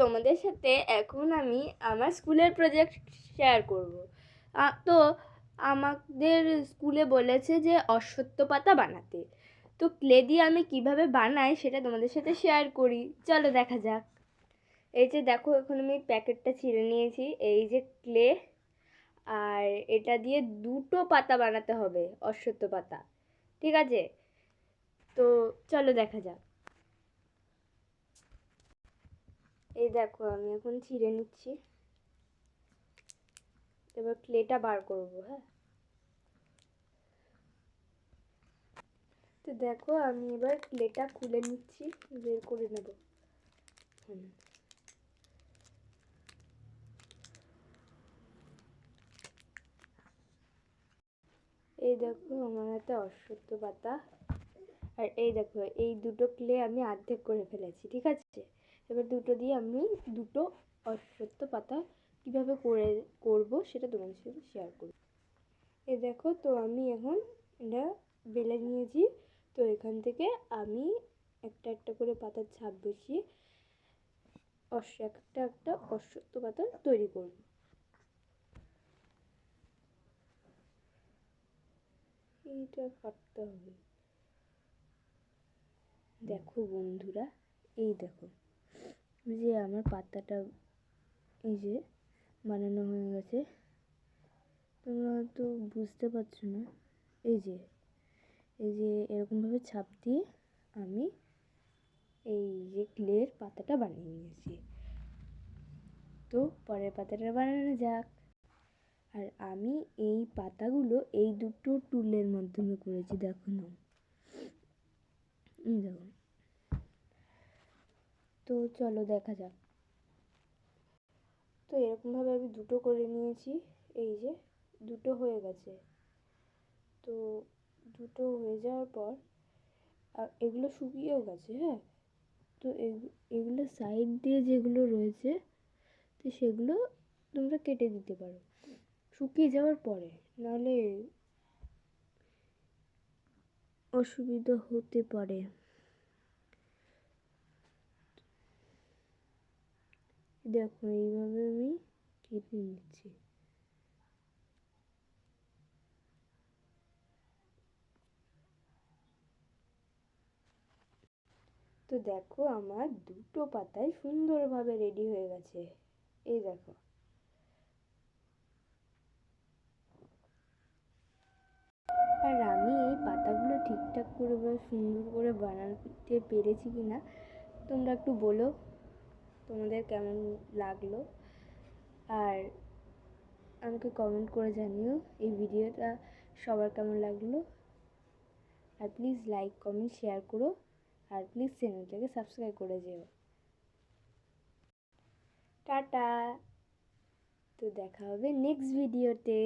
তোমাদের সাথে এখন আমি আমার স্কুলের প্রজেক্ট শেয়ার করব। তো আমাদের স্কুলে বলেছে যে অশ্বত্থ পাতা বানাতে। তো ক্লে দিয়ে আমি কীভাবে বানাই সেটা তোমাদের সাথে শেয়ার করি। চলো দেখা যাক। এই যে দেখো, এখন আমি প্যাকেটটা ছিঁড়ে নিয়েছি। এই যে ক্লে, আর এটা দিয়ে দুটো পাতা বানাতে হবে অশ্বত্থ পাতা। ঠিক আছে? তো চলো দেখা যাক। এই দেখো, আমি এখন ছিঁড়ে নিচ্ছি। এবার ক্লেটা বার করব হ্যাঁ? তো দেখো, আমি এবার ক্লেটা খুলে নিচ্ছি, বের করে নেব। হুম। এই দেখো, আমার হাতে অশ্বত্থ পাতা। আর এই দেখো, এই দুটো ক্লে আমি অর্ধেক করে ফেলেছি, ঠিক আছে? এবার দুটো দিয়ে আমি দুটো অশ্বত্থ পাতা কীভাবে করে, করব সেটা তোমাদের সাথে শেয়ার করব। এ দেখো, তো আমি এখন এটা বেলে নিয়েছি। তো এখান থেকে আমি একটা একটা করে পাতার ছাপ বসিয়ে অশ্ব, একটা একটা অশ্বত্থ পাতা তৈরি করব। এইটা কাটতে হবে। দেখো বন্ধুরা, এই দেখো। যে আমার পাতাটা এই যে বানানো হয়ে গেছে, তোমরা হয়তো বুঝতে পারছ না। এই যে এই যে এরকমভাবে ছাপ দিয়ে আমি এই যে ক্লের পাতাটা বানিয়ে নিয়েছি। তো পরের পাতাটা বানানো যাক। আর আমি এই পাতাগুলো এই দুটো টুলের মাধ্যমে করেছি, দেখো না। দেখো। তো চলো দেখা যাক। তো এরকমভাবে আমি দুটো করে নিয়েছি, এই যে দুটো হয়ে গেছে। তো দুটো হয়ে যাওয়ার পর, আর এগুলো শুকিয়েও গেছে হ্যাঁ? তো এগুলো সাইড দিয়ে যেগুলো রয়েছে, তো সেগুলো তোমরা কেটে দিতে পারো। শুকিয়ে যাওয়ার পরে, নাহলে অসুবিধা হতে পারে। দেখো, এইভাবে আমি কেটে নিচ্ছি। তো দেখো, আমার দুটো পাতায় সুন্দরভাবে রেডি হয়ে গেছে। এই দেখো। আর আমি এই পাতাগুলো ঠিকঠাক করে সুন্দর করে বানাতে পেরেছি কি না তোমরা একটু বলো। তোমাদের কেমন লাগল? আর আমাকে কমেন্ট করে জানিও এই ভিডিওটা সবার কেমন লাগল? আর প্লিজ লাইক কমেন্ট শেয়ার করো। আর প্লিজ চ্যানেলটাকে সাবস্ক্রাইব করে যেও। টাটা। তো দেখা হবে নেক্সট ভিডিওতে